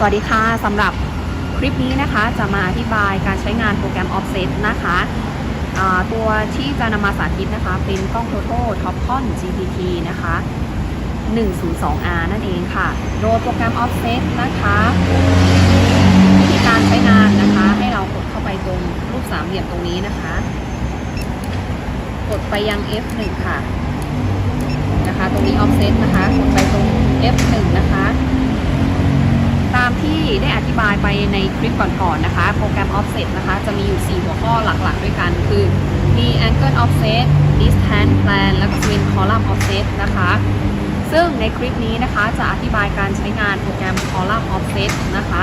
สวัสดีค่ะสำหรับคลิปนี้นะคะจะมาอธิบายการใช้งานโปรแกรม Offset นะคะตัวที่จะนำมาสาธิตนะคะ เป็นกล้อง Toto Topcon GPT นะคะ 102R นั่นเองค่ะ โดยโปรแกรม Offset นะคะวิธีการใช้งานนะคะ ให้เรากดเข้าไปตรงรูปสามเหลี่ยมตรงนี้นะคะ กดไปยัง F1 ค่ะนะคะ ตรงนี้ Offset นะคะ กดไปตรง F1 นะคะ ตามที่ ได้อธิบายไปในคลิปก่อนๆนะคะ โปรแกรม Offset นะคะ จะมีอยู่ 4 หัวข้อหลักๆ ด้วยกันคือมี Angle Offset Distance Plan แล้วก็ Twin Column Offset นะคะ ซึ่งในคลิปนี้นะคะจะอธิบายการใช้งานโปรแกรม Column Offset นะคะ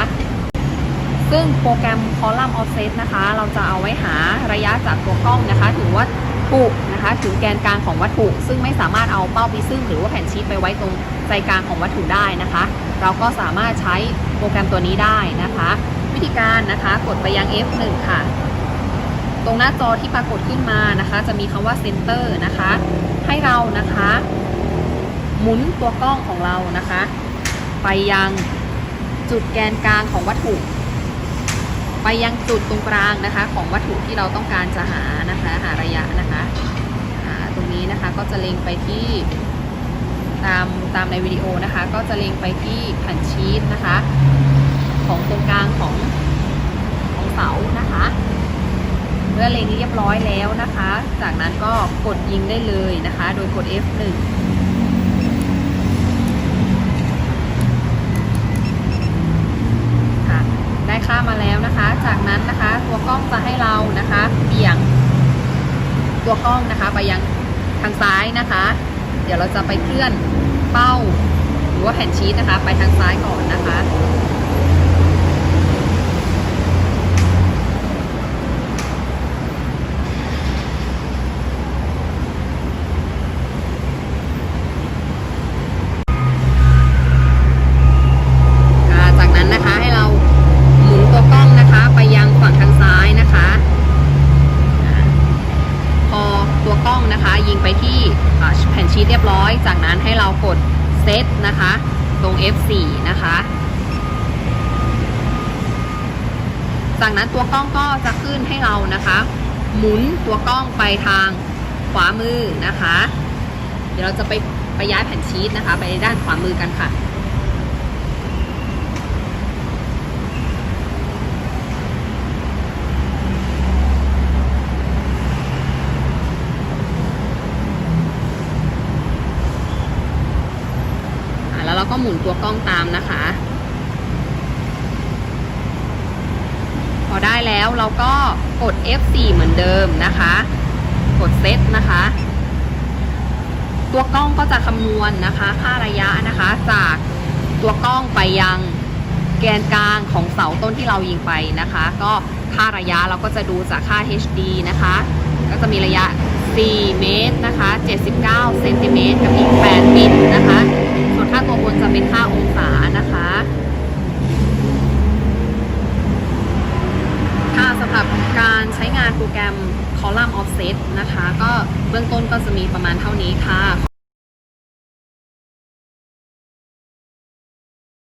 ซึ่งโปรแกรม Column Offset นะคะ เราจะเอาไว้หาระยะจากตัวกล้องนะคะถึงวัต ถุนะคะถึงแกนกลางของวัตถุ ซึ่งไม่สามารถเอาเป้าพิซึมหรือว่าแผ่นชีตไปไว้ตรงใจกลางของวัตถุได้นะคะ เราก็สามารถใช้โปรแกรมตัวนี้ได้นะคะ วิธีการนะคะกดไปยัง F1 ค่ะ ตรงหน้าจอที่ปรากฏขึ้นมานะคะ จะมีคำว่า Center นะคะ ให้เรานะคะ หมุนตัวกล้องของเรานะคะ ไปยังจุดแกนกลางของวัตถุ ไปยังจุดตรงกลางนะคะ ของวัตถุที่เราต้องการจะหานะคะหาระยะนะคะอ่าตรงนี้นะคะก็จะเล็งไปที่ตามตามในวิดีโอนะคะ ก็จะเล็งไปที่แผ่นชีตนะคะ ของตรงกลางของของเสานะคะเมื่อเล็งเรียบร้อยแล้วนะคะ จากนั้นก็กดยิงได้เลยนะคะ โดยกด F1 ค่ะ ได้ค่ามาแล้ว นะคะ จากนั้นนะคะตัวกล้องจะให้เรานะคะเบี่ยงตัวกล้องนะคะไปยังทางซ้ายนะคะ เดี๋ยวเราจะไปเคลื่อนเป้า หรือว่าแผ่นชีตนะคะ ไปทางซ้ายก่อนนะคะ อ่าจากนั้นนะคะให้เราหมุนตัวกล้องนะคะไปยังฝั่งทางซ้ายนะคะอ่าพอตัวกล้องนะคะ ยิงไปที่อ่าแผ่นชีตเรียบร้อย จากนั้นให้เรากดเซตนะคะ ตรง F4 นะคะ จากนั้นตัวกล้องก็จะขึ้นให้เรานะคะ หมุนตัวกล้องไปทางขวามือนะคะ เดี๋ยวเราจะไปไปย้ายแผ่นชีตนะคะ ไปด้านขวามือกันค่ะ แล้วก็หมุนตัวกล้องตามนะคะ พอได้แล้วเราก็กด F4 เหมือนเดิมนะคะ กดเซตนะคะ ตัวกล้องก็จะคำนวณนะคะค่าระยะนะคะ จากตัวกล้องไปยังแกนกลางของเสาต้นที่เรายิงไปนะคะ ก็ค่าระยะเราก็จะดูจากค่า HD นะคะ ก็จะมีระยะ 4 เมตรนะคะ 79 เซนติเมตรกับอีก 8 มิลนะคะ เป็นค่าองศานะคะค่ะสำหรับการใช้งานโปรแกรม Column Offset นะคะ ก็เบื้องต้นก็จะมีประมาณเท่านี้ค่ะ